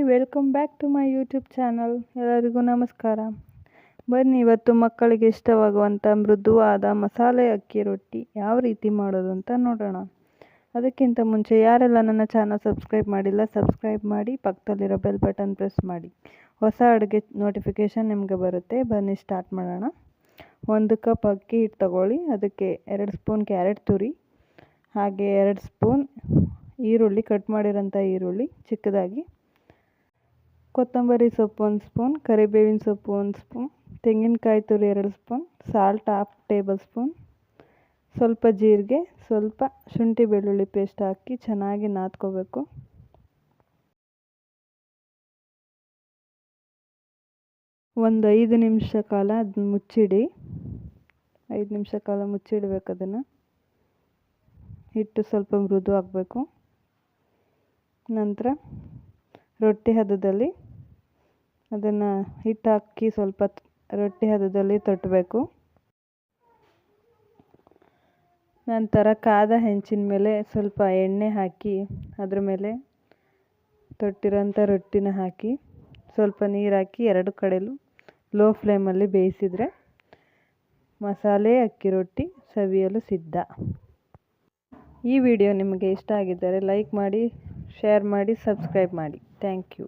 Hi welcome back to my YouTube channel. ಎಲ್ಲರಿಗೂ ನಮಸ್ಕಾರ. ಬನ್ನಿ, ಇವತ್ತು ಮಕ್ಕಳಿಗೆ ಇಷ್ಟವಾಗುವಂಥ ಮೃದುವಾದ ಮಸಾಲೆ ಅಕ್ಕಿ ರೊಟ್ಟಿ ಯಾವ ರೀತಿ ಮಾಡೋದು ಅಂತ ನೋಡೋಣ. ಅದಕ್ಕಿಂತ ಮುಂಚೆ ಯಾರೆಲ್ಲ ನನ್ನ ಚಾನಲ್ ಸಬ್ಸ್ಕ್ರೈಬ್ ಮಾಡಿಲ್ಲ, ಸಬ್ಸ್ಕ್ರೈಬ್ ಮಾಡಿ, ಪಕ್ಕದಲ್ಲಿರೋ ಬೆಲ್ ಬಟನ್ ಪ್ರೆಸ್ ಮಾಡಿ. ಹೊಸ ಅಡುಗೆ ನೋಟಿಫಿಕೇಷನ್ ನಿಮಗೆ ಬರುತ್ತೆ. ಬನ್ನಿ, ಸ್ಟಾರ್ಟ್ ಮಾಡೋಣ. ಒಂದು ಕಪ್ ಅಕ್ಕಿ ಹಿಟ್ಟು ತಗೊಳ್ಳಿ. ಅದಕ್ಕೆ ಎರಡು ಸ್ಪೂನ್ ಕ್ಯಾರೆಟ್ ತುರಿ, ಹಾಗೆ ಎರಡು ಸ್ಪೂನ್ ಈರುಳ್ಳಿ. ಕಟ್ ಮಾಡಿರೋಂಥ ಈರುಳ್ಳಿ ಚಿಕ್ಕದಾಗಿ ಕೊತ್ತಂಬರಿ ಸೊಪ್ಪು ಒಂದು ಸ್ಪೂನ್, ಕರಿಬೇವಿನ ಸೊಪ್ಪು ಒಂದು ಸ್ಪೂನ್, ತೆಂಗಿನಕಾಯಿ ತುರಿ ಎರಡು spoon salt half table spoon ಸ್ವಲ್ಪ ಜೀರಿಗೆ, ಸ್ವಲ್ಪ ಶುಂಠಿ ಬೆಳ್ಳುಳ್ಳಿ ಪೇಸ್ಟ್ ಹಾಕಿ ಚೆನ್ನಾಗಿ ನಾದ್ಕೋಬೇಕು. ಒಂದು ಐದು ನಿಮಿಷ ಕಾಲ ಅದನ್ನ ಮುಚ್ಚಿಡಿ. ಐದು ನಿಮಿಷ ಕಾಲ ಮುಚ್ಚಿಡಬೇಕು ಅದನ್ನು. ಹಿಟ್ಟು ಸ್ವಲ್ಪ ಮೃದು ಆಗಬೇಕು. ನಂತರ ರೊಟ್ಟಿ ಹದದಲ್ಲಿ ಅದನ್ನು ಹಿಟ್ಟು ಹಾಕಿ ಸ್ವಲ್ಪ ರೊಟ್ಟಿ ಹದದಲ್ಲಿ ತಟ್ಟಬೇಕು ನಂತರ ಕಾದ ಹೆಂಚಿನ ಮೇಲೆ ಸ್ವಲ್ಪ ಎಣ್ಣೆ ಹಾಕಿ ಅದ್ರ ಮೇಲೆ ತೊಟ್ಟಿರೋಂಥ ರೊಟ್ಟಿನ ಹಾಕಿ ಸ್ವಲ್ಪ ನೀರು ಹಾಕಿ ಎರಡು ಕಡೆಯಲ್ಲೂ ಲೋ ಫ್ಲೇಮಲ್ಲಿ ಬೇಯಿಸಿದರೆ ಮಸಾಲೆ, ಅಕ್ಕಿ ರೊಟ್ಟಿ ಸವಿಯಲು ಸಿದ್ಧ. ಈ ವಿಡಿಯೋ ನಿಮಗೆ ಇಷ್ಟ ಆಗಿದ್ದರೆ ಲೈಕ್ ಮಾಡಿ, ಶೇರ್ ಮಾಡಿ, ಸಬ್ಸ್ಕ್ರೈಬ್ ಮಾಡಿ. Thank you.